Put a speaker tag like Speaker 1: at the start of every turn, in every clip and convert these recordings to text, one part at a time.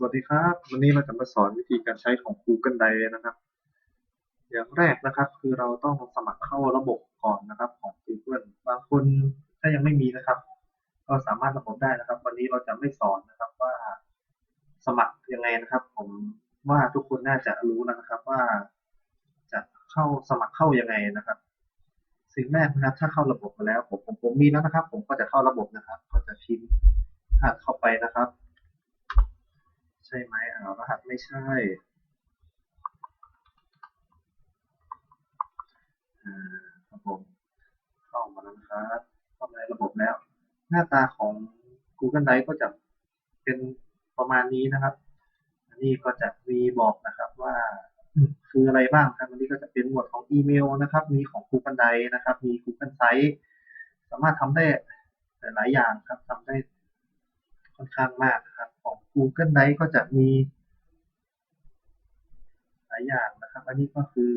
Speaker 1: สวัสดีครับ วันนี้เราจะมาสอนวิธีการใช้ของ Google Drive นะครับ อย่างแรกนะครับคือเราต้องสมัครเข้าระบบก่อนนะครับของ Google บางคนถ้ายังไม่มีนะครับ ก็สามารถระบบได้นะครับ วันนี้เราจะไม่สอนนะครับว่าสมัครยังไงนะครับ ผมว่าทุกคนน่าจะรู้แล้วนะครับว่า จะเข้าสมัครเข้ายังไงนะครับ สิ่งแรกนะครับ ถ้าเข้าระบบมาแล้วผมผมผมมีแล้วนะครับ ผมก็จะเข้าระบบนะครับ ก็จะพิมพ์รหัสเข้าไปนะครับ ใช่ไหมอ่ารหัสไม่ใช่อ่าครับผมเข้ามาแล้วนะครับเข้ามาในระบบแล้ว หน้าตาของ Google Drive ก็จะเป็นประมาณนี้นะครับ อันนี้ก็จะมีบอกนะครับว่าคืออะไรบ้างครับอันนี้ก็จะเป็นหมวดของอีเมลนะครับ มีของ Google Drive นะครับ มี Google Sites สามารถทำได้หลายอย่างครับทำได้ค่อนข้างมากนะครับ Google Drive ก็จะมีหลายอย่างนะครับ อันนี้ก็คือ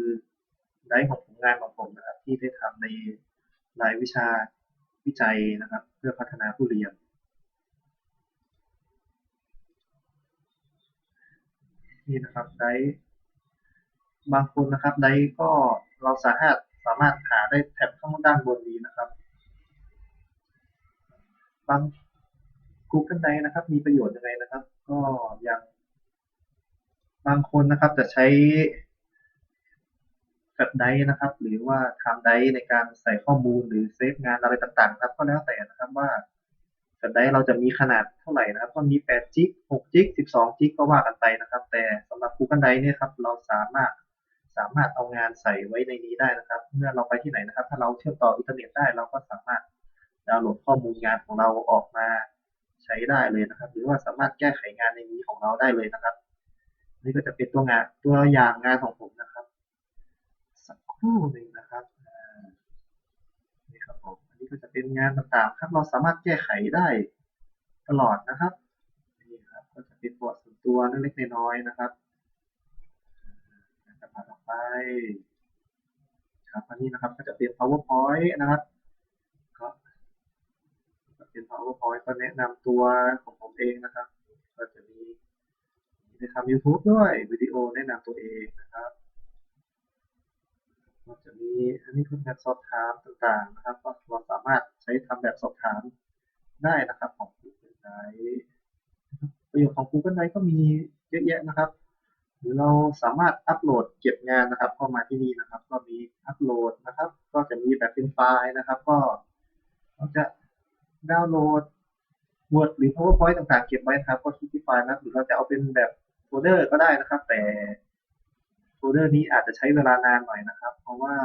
Speaker 1: ไดร์ของผลงานของผมนะครับ ที่ได้ทำในรายวิชาวิจัยนะครับ เพื่อพัฒนาผู้เรียน นี่นะครับไดร์บางคนนะครับไดร์ก็เราสามารถสามารถหาได้แท็บข้างด้านบนนี้นะครับ บาง Google Drive นะครับ มีประโยชน์ยังไงนะครับ ก็อย่างบางคนนะครับจะใช้แฟลชไดนะครับ หรือว่าทม์ไดในการใส่ข้อมูลหรือเซฟงานอะไรต่างๆ ครับ ก็แล้วแต่นะครับว่าแฟลชไดเราจะมีขนาดเท่าไหร่นะครับ ก็มี8จิก6จิก12จิกก็ว่ากันไปนะครับ แต่สำหรับ Google Drive เนี่ยครับเราสามารถสามารถเอางานใส่ไว้ในนี้ได้นะครับ เมื่อเราไปที่ไหนนะครับ ถ้าเราเชื่อมต่ออินเทอร์เน็ตได้เราก็สามารถดาวน์โหลดข้อมูลงานของเราออกมา ใช้ได้เลยนะครับ หรือว่าสามารถแก้ไขงานในนี้ของเราได้เลยนะครับ นี่ก็จะเป็นตัวงานตัวอย่างงานของผมนะครับ สักครู่หนึ่งนะครับนี่ครับผมอันนี้ก็จะเป็นงานต่างๆ ครับ เราสามารถแก้ไขได้ตลอดนะครับนี่ครับก็จะเป็นบทส่วนตัวเล็กๆน้อยๆนะครับจะมาต่อไปครับอันนี้นะครับก็จะเป็น powerpoint นะครับ เป็น powerpoint ก็แนะนำตัวของผมเองนะครับ ก็จะมีมีทำ YouTube ด้วยวิดีโอแนะนำตัวเองนะครับก็จะมีอันนี้คือแบบสอบถามต่างๆนะครับ ก็เราสามารถใช้ทำแบบสอบถามได้นะครับของ Google Drive ประโยชน์ของ Google Drive ก็มีเยอะแยะนะครับหรือเราสามารถอัปโหลดเก็บงานนะครับเข้ามาที่นี่นะครับ ก็มีอัปโหลดนะครับ ก็จะมีแบบเป็นไฟล์นะครับ ก็เราจะ ดาวน์โหลด Word หรือ PowerPoint ต่างๆ เก็บไว้ครับ ก็คลิกที่ไฟล์นะหรือเราจะเอาเป็นแบบโฟลเดอร์ก็ได้นะครับ แต่โฟลเดอร์นี้อาจจะใช้เวลานานหน่อยนะครับ เพราะว่า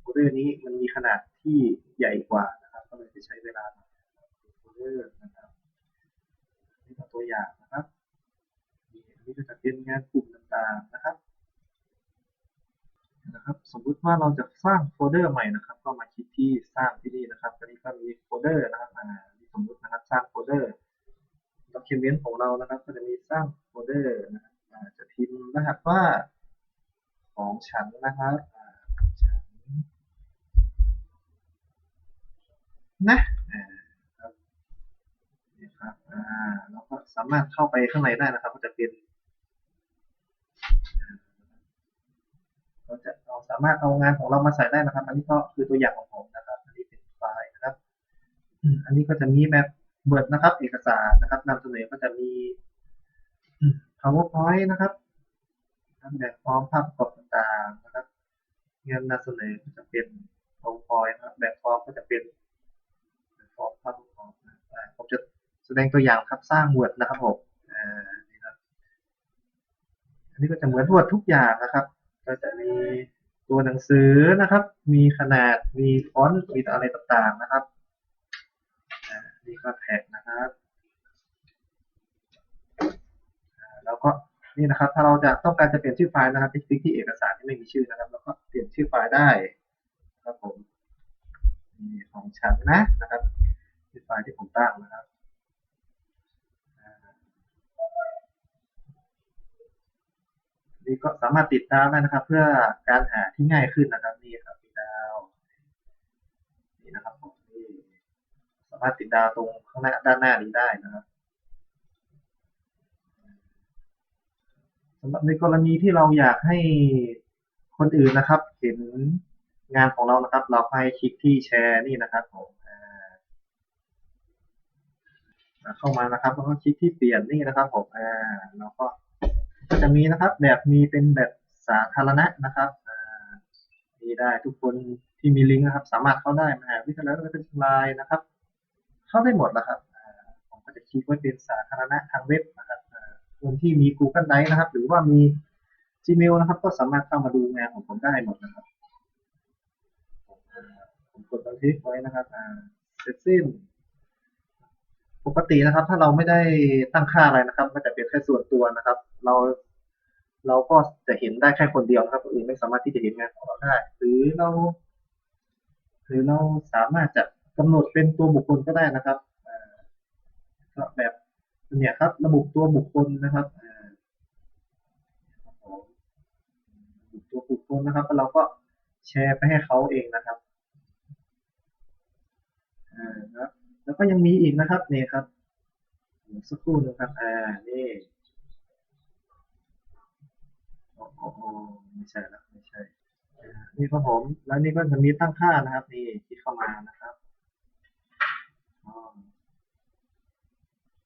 Speaker 1: โฟลเดอร์นี้มันมีขนาดที่ใหญ่กว่านะครับ ก็เลยจะใช้เวลาโฟลเดอร์นะครับนี่คือตัวอย่างนะครับนี่ก็จะเป็นงานกลุ่มต่างๆนะครับ นะครับ สมมุติว่าเราจะสร้างโฟลเดอร์ใหม่นะครับ ก็มาคลิกที่สร้างที่นี่นะครับตอนนี้ก็มีโฟลเดอร์นะครับอ่าสมมุตินะครับสร้างโฟลเดอร์ด็อกิเมนต์ของเรานะครับ ก็จะมีสร้างโฟลเดอร์นะครับจะพิมพ์รหัสว่าของฉันนะครับฉันนะนี่ครับอ่าเราก็สามารถเข้าไปข้างในได้นะครับ ก็จะเป็นเราจะเราสามารถเอางานของเรามาใส่ได้นะครับ อันนี้ก็คือตัวอย่างของผมนะครับ อันนี้เป็นไฟล์นะครับ อันนี้ก็จะมีแบบเบิร์ดนะครับ เอกสารนะครับนำเสนอก็จะมี powerpoint นะครับแบบฟอร์มภาพประกอบต่างๆนะครับงานนำเสนอก็จะเป็น powerpoint นะครับแบบฟอร์มก็จะเป็นแบบฟอร์มภาพประกอบนะผมจะแสดงตัวอย่างครับสร้าง Word นะครับผมอ่านี่ครับอันนี้ก็จะเหมือน Word ทุกอย่างนะครับ ก็จะมี ตัวหนังสือนะครับ มีขนาดมีฟอนต์มีอะไรต่างๆนะครับนี่ก็แท็กนะครับแล้วก็นี่นะครับ ถ้าเราจะต้องการจะเปลี่ยนชื่อไฟล์นะครับคลิกที่เอกสารที่ไม่มีชื่อนะครับ แล้วก็เปลี่ยนชื่อไฟล์ได้ครับผมนี่ของฉันนะนะครับชื่อไฟล์ที่ผมตั้งนะครับ นี่ก็สามารถติดดาวได้นะครับ เพื่อการหาที่ง่ายขึ้นนะครับ นี่ครับติดดาวนี่นะครับผมนี่สามารถติดดาวตรงข้างหน้าด้านหน้านี้ได้นะครับำหรับในกรณีที่เราอยากให้คนอื่นนะครับ เห็นงานของเรานะครับ เราให้คลิกที่แชร์นี่นะครับผมเข้ามานะครับแล้วก็คลิกที่เปลี่ยนนี่นะครับผมอ่าแล้วก็ ก็จะมีนะครับ แบบมีเป็นแบบสาธารณะนะครับอ่ามีได้ทุกคนที่มีลิงก์นะครับ สามารถเข้าได้มหาวิทยาลัยราชภัฏเชียงรายนะครับ เข้าได้หมดนะครับผมก็จะคลิกไว้เป็นสาธารณะทางเว็บนะครับคนที่มี Google Drive นะครับ หรือว่ามี Gmail นะครับ ก็สามารถเข้ามาดูงานของผมได้หมดนะครับผมกดบันทึกไว้นะครับเสร็จสิ้นปกตินะครับ ถ้าเราไม่ได้ตั้งค่าอะไรนะครับก็จะเป็นแค่ส่วนตัวนะครับ เรา เราก็จะเห็นได้แค่คนเดียวครับคนอื่นไม่สามารถที่จะเห็นงานของเราได้ หรือเราหรือเราสามารถจะกำหนดเป็นตัวบุคคลก็ได้นะครับก็แบบเนี่ยครับ ระบุตัวบุคคลนะครับตัวบุคคลนะครับแล้วเราก็แชร์ไปให้เขาเองนะครับอ่าแล้วก็ยังมีอีกนะครับนี่ครับสักครู่หนึงครับอ่านี่ โอ้โอ้โอ้ไม่ใช่แล้วไม่ใช่นี่ครับผม แล้วนี่ก็จะมีตั้งค่านะครับ นี่ที่เข้ามานะครับ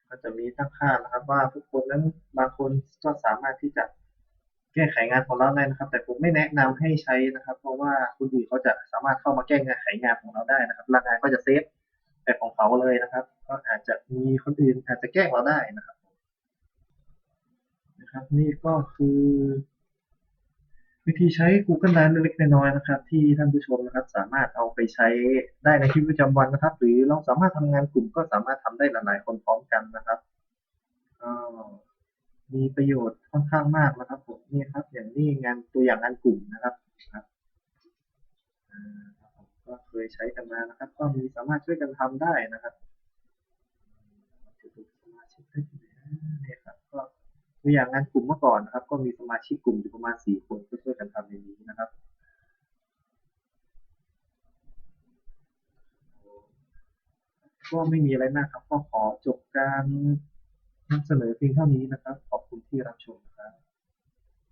Speaker 1: ก็จะมีตั้งค่านะครับ ว่าทุกคนนั้นบางคนก็สามารถที่จะแก้ไขงานของเราได้นะครับ แต่ผมไม่แนะนำให้ใช้นะครับ เพราะว่าคนอื่นเขาจะสามารถเข้ามาแก้ไขงานของเราได้นะครับแลวงานก็จะเซฟแต่ของเขาเลยนะครับ ก็อาจจะมีคนอื่นอาจจะแก้งเราได้นะครับ นะครับ นี่ก็คือ วิธีใช้ Google Drive เล็กๆน้อยๆนะครับ ที่ท่านผู้ชมนะครับ สามารถเอาไปใช้ได้ในชีวิตประจำวันนะครับ หรือเราสามารถทำงานกลุ่มก็สามารถทำได้หลายๆคนพร้อมกันนะครับมีประโยชน์ค่อนข้างมากนะครับผมนี่ครับ อย่างนี้งานตัวอย่างงานกลุ่มนะครับครับอ่าครับผมก็เคยใช้กันมานะครับ ก็มีสามารถช่วยกันทำได้นะครับจะดูสมาชิกได้ที่ไหนนะเนี่ยครับก็ ตัวอย่างงานกลุ่มเมื่อก่อนนะครับ ก็มีสมาชิกกลุ่มอยู่ประมาณสี่คนก็ช่วยกันทำในนี้นะครับก็ไม่มีอะไรมากครับ ก็ขอจบการนำเสนอเพียงเท่านี้นะครับ ขอบคุณที่รับชม